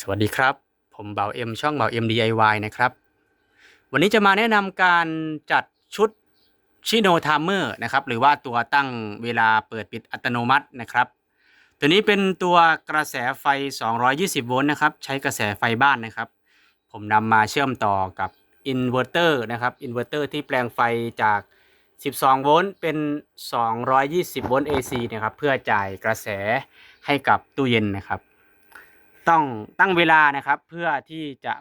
สวัสดีครับ ผมเบาเอ็มช่องเบาเอ็ม DIY นะครับ วันนี้จะมาแนะนำการจัดชุดชิโนทามเมอร์นะครับ หรือว่าตัวตั้งเวลาเปิดปิดอัตโนมัตินะครับ ตัวนี้เป็นตัวกระแสไฟ 220 โวลต์นะครับ ใช้กระแสไฟบ้านนะครับ ผมนำมาเชื่อมต่อกับอินเวอร์เตอร์นะครับ อินเวอร์เตอร์ที่แปลงไฟจาก 12 โวลต์เป็น 220 โวลต์ AC นะครับ เพื่อจ่ายกระแสให้กับตู้เย็นนะครับ ต้องตั้งเวลานะครับ เพื่อที่จะ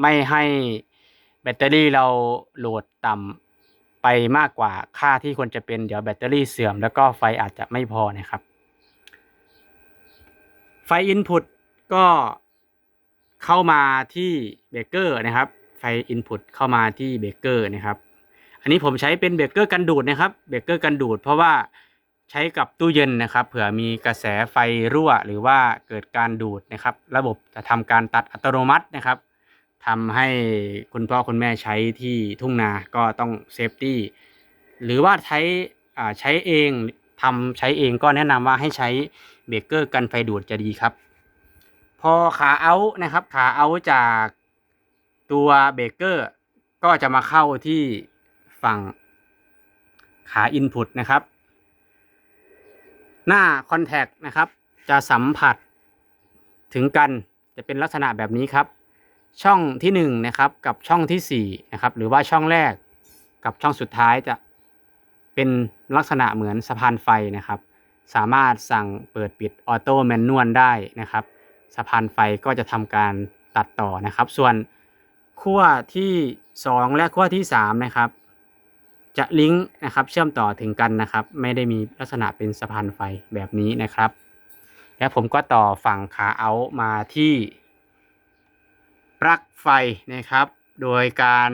ไม่ให้แบตเตอรี่เราโหลดต่ำไปมากกว่าค่าที่ควรจะเป็นเดี๋ยวแบตเตอรี่เสื่อม แล้วก็ไฟอาจจะไม่พอนะครับ ไฟอินพุตก็เข้ามาที่เบรกเกอร์นะครับ ไฟอินพุตเข้ามาที่เบรกเกอร์นะครับ อันนี้ผมใช้เป็นเบรกเกอร์กันดูดนะครับเบรกเกอร์กันดูด เพราะว่า ใช้กับตู้เย็นนะครับ เผื่อมีกระแสไฟรั่ว หรือว่าเกิดการดูดนะครับ ระบบจะทำการตัดอัตโนมัตินะครับทำให้คุณพ่อคุณแม่ใช้ที่ทุ่งนาก็ต้องเซฟตี้หรือว่าใช้ใช้เองทำใช้เองก็แนะนำว่าให้ใช้เบรกเกอร์กันไฟดูดจะดีครับ พอขาเอานะครับขาเอาจากตัวเบรกเกอร์ก็จะมาเข้าที่ฝั่งขาอินพุตนะครับ หน้าคอนแทคนะครับ จะสัมผัสถึงกันจะเป็นลักษณะแบบนี้ครับ ช่องที่1นงนะครับกับช่องที่4นะครับหรือว่าช่องแรกกับช่องสุดท้ายจะเป็นลักษณะเหมือนสะพานไฟนะครับ สามารถสั่งเปิดปิดออโต้แมนนวลได้นะครับสะพานไฟก็จะทำการตัดต่อนะครับ ส่วนขั้วที่ 2 และขั้วที่3นะครับ จะลิงก์นะครับเชื่อมต่อถึงกันนะครับ ไม่ได้มีลักษณะเป็นสะพานไฟแบบนี้นะครับ และผมก็ต่อฝั่งขาเอามาที่ปลั๊กไฟนะครับ โดยการ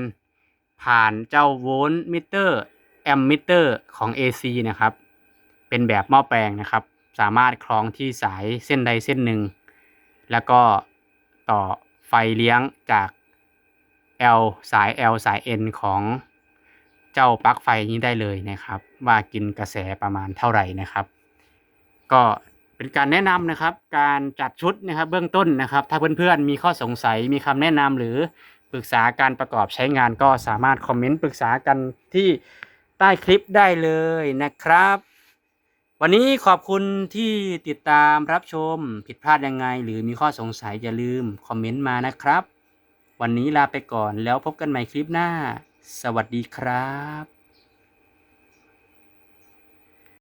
ผ่านเจ้าโวลต์มิเตอร์แอมมิเตอร์ของ AC นะครับ เป็นแบบหม้อแปลงนะครับ สามารถคล้องที่สายเส้นใดเส้นหนึ่ง แล้วก็ต่อไฟเลี้ยงจาก L สาย L สาย N ของ จ้าปลั๊กไฟนี้ได้เลยนะครับ ว่ากินกระแสประมาณเท่าไหร่นะครับ ก็เป็นการแนะนำนะครับ การจัดชุดนะครับเบื้องต้นนะครับ ถ้าเพื่อนๆมีข้อสงสัยมีคำแนะนำหรือปรึกษาการประกอบใช้งานก็สามารถคอมเมนต์ปรึกษากันที่ใต้คลิปได้เลยนะครับ วันนี้ขอบคุณที่ติดตามรับชมผิดพลาดยังไง หรือมีข้อสงสัยอย่าลืมคอมเมนต์มานะครับ วันนี้ลาไปก่อนแล้วพบกันใหม่คลิปหน้า สวัสดีครับ